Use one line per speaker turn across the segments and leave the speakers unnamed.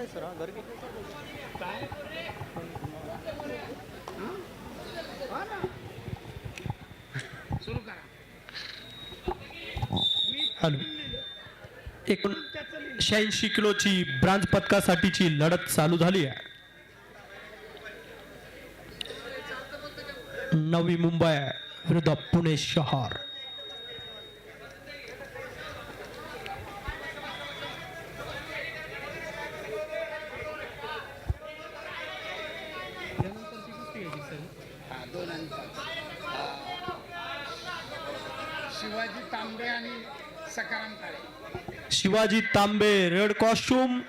आहे सर हा गर्दी
सुरू करा
हॅलो. एकूण शहाऐंशी किलोची ब्रांच पदकासाठीची लढत चालू झाली आहे. नवी मुंबई विरुद्ध पुणे शहर
हा, दोन आणि पाच. शिवाजी तांबे आणि Sakaram Kale.
Shivaji Tambe red costume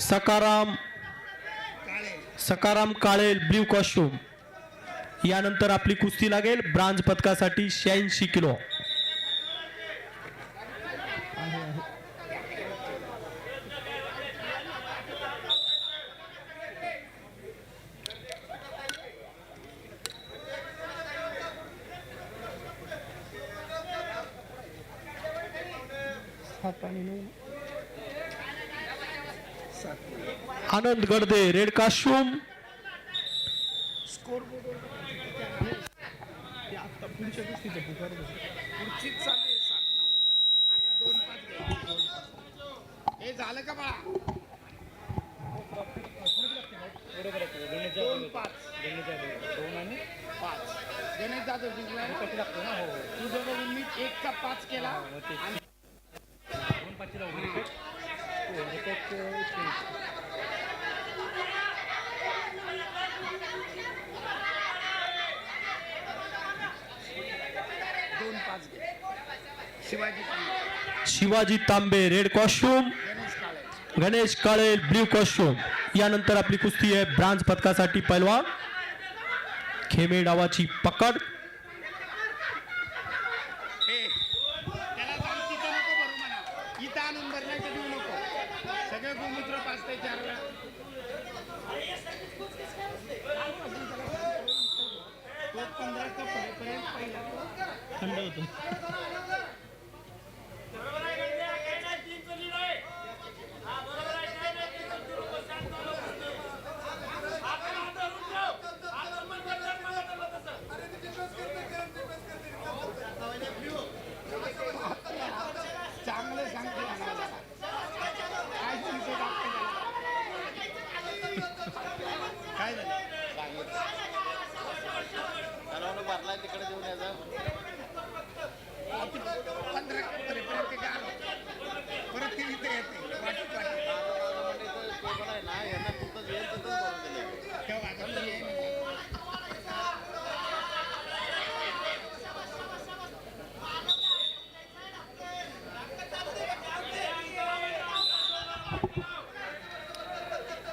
Sakaram Sakaram Kale blue costume यानंतर आपली कुस्ती लागेल. ब्रांच पदकासाठी शहाऐंशी kilo Anand Gadade red costume
score पुढचीच चालू आहे सात नऊ आता दोन पाच घ्यायचे. हे झालं का बाळा? दोन पाच. गणेश जाधव जिंकला
लागतो ना हो
मी एकचा पाच केला.
दोन लावून विकेट हो
दोन पाच घे. Shivaji Tambe,
Shivaji Tambe red costume
Ganesh Kale.
Ganesh Kale blue costume यानंतर आपली कुस्ती आहे ब्रांच पदकासाठी पैलवान. खेमे डावाची पकड.
थंड होतो.
चांगलं सांगते. काय त्याला? काय झालं?
भरला तिकडे देऊन यायचा
पंधरा कप परत ते इथे येते वाटत वाटत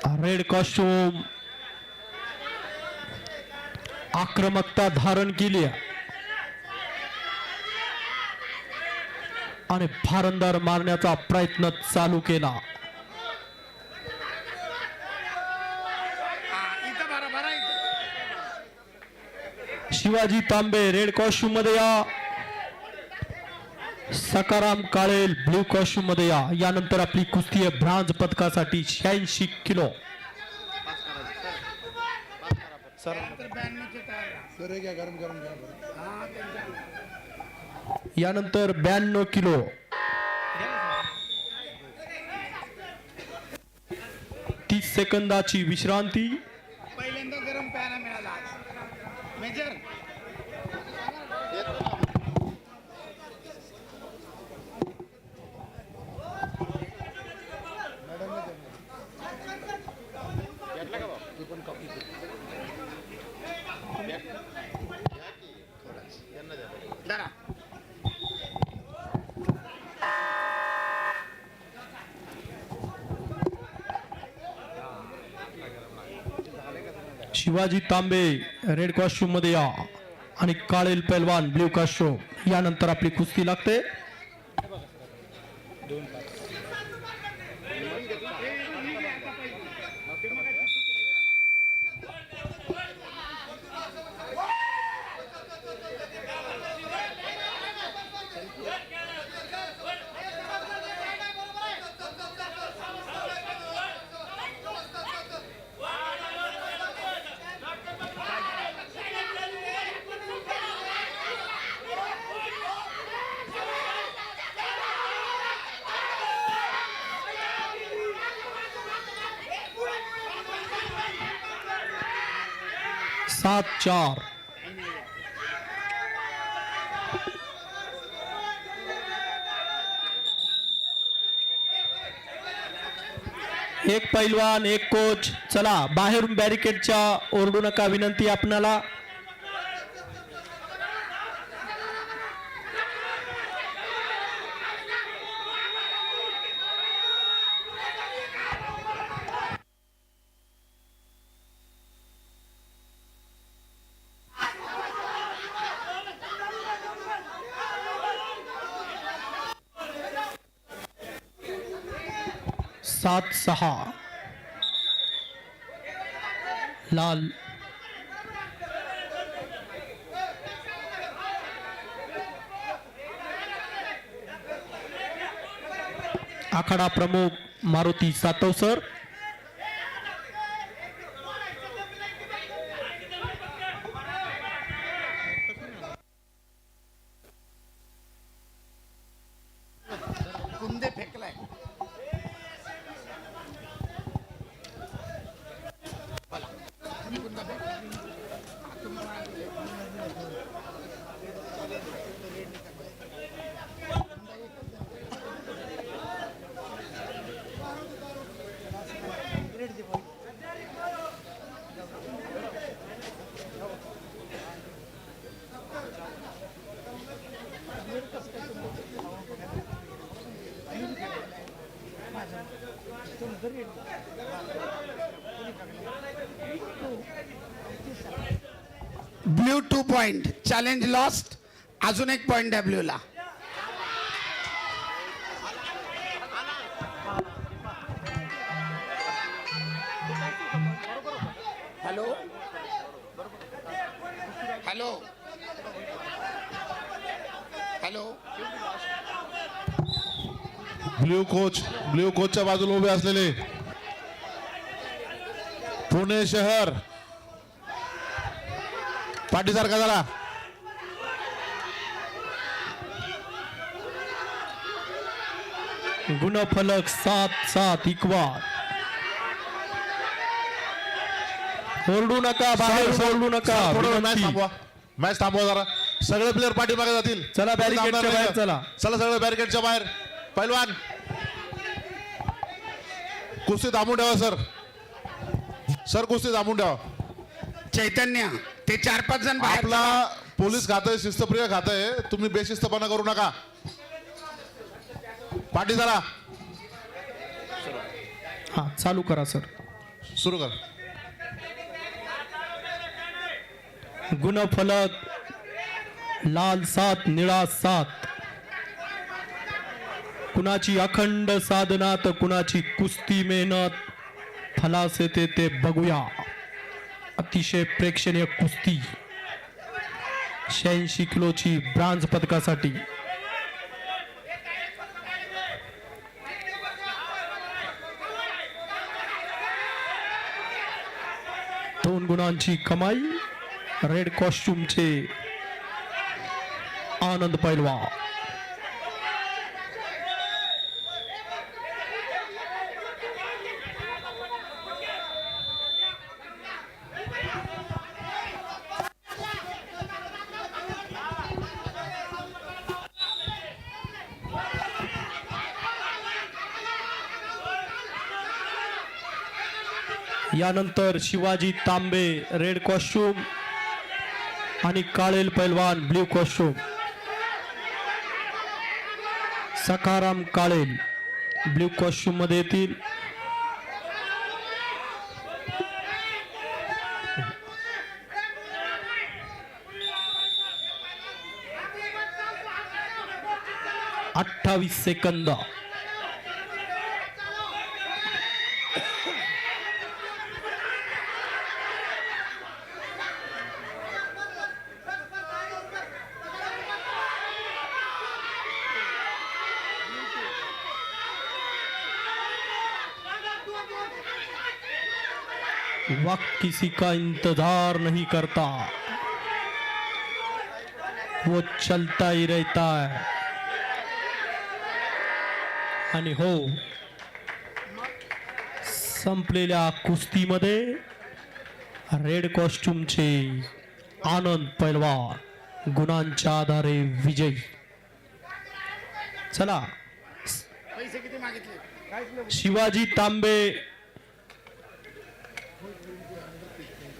आता
रेड कॉस्ट्यूम आक्रमकता धारण केली आहे. आणि फारंदार मारण्याचा प्रयत्न चालू केला शिवाजी तांबे रेड कॉस्ट्यूममध्ये या सकाराम काळेल ब्ल्यू कॉस्ट्यूममध्ये या यानंतर आपली कुस्ती आहे ब्रांज पदकासाठी शहाऐंशी किलो
सर गरम गरम
यानंतर ब्याण्णव किलो. तीस सेकंदाची विश्रांती. शिवाजी तांबे रेड कॉस्ट्यूममध्ये या. आणि काळेल पैलवान ब्ल्यू कॉस्ट्यूम यानंतर आपली कुस्ती लागते. सात चार एक पैलवान एक कोच. चला बाहेरून बॅरिकेडच्या ओरडू नका विनंती आपणाला. सात सहा लाल. आखाडा प्रमुख मारुती सातवसर.
सर तुमचं red W two point challenge lost अजून एक point डब्ल्यूला hello hello hello
blue coach blue कोचच्या बाजूला उभे असलेले पुणे शहर. पाठीसारखा जरा.
गुणफलक सात सात इकवा. ओरडू नका बाहेर ओरडू नका
मॅच. थांबवा. मॅच थांबवा जरा. सगळे प्लेअर पाठीमागे जातील.
चला, barricade च्या
थांबणार
बाहेर. चला.
चला सगळे बॅरिकेडच्या बाहेर. पैलवान. कुस्ती थांबून ठेवा सर. सर कुस्ती थांबून ठेवा.
चैतन्य. ते चार पाच जण बाहेर
आपला पोलीस खातं आहे, शिस्तप्रिय खातं आहे तुम्ही बेशिस्तपणा करू नका. पाठी जरा.
हा चालू करा सर.
सुरू कर.
गुणफलक लाल सात निळा सात. कुणाची अखंड साधना तर कुणाची कुस्ती मेहनत. फलास येते ते बघूया. अतिशय प्रेक्षणीय कुस्ती. शहाऐंशी किलोची ब्रांज पदकासाठी. दोन गुणांची कमाई. रेड कॉस्ट्युमचे आनंद पैलवा यानंतर शिवाजी तांबे रेड कॉस्ट्युम आणि काळेल पैलवान ब्ल्यू कॉस्ट्युम सकाराम काळेल ब्ल्यू कॉस्ट्युममध्ये येतील. अठ्ठावीस सेकंद. वक्त किसी का इंतजार नहीं करता। वो चलता ही रहता है। आणि हो संपलेल्या कुस्तीमध्ये रेड कॉस्ट्युमचे आनंद पैलवान गुणांच्या आधारे विजय। चला शिवाजी तांबे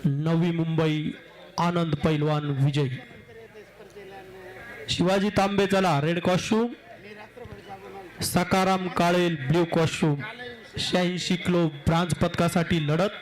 नवी मुंबई आनंद पैलवान विजय. शिवाजी तांबे चला red costume Sakaram Kalel blue costume शहाऐंशी किलो ब्रांज पदकासाठी लढत.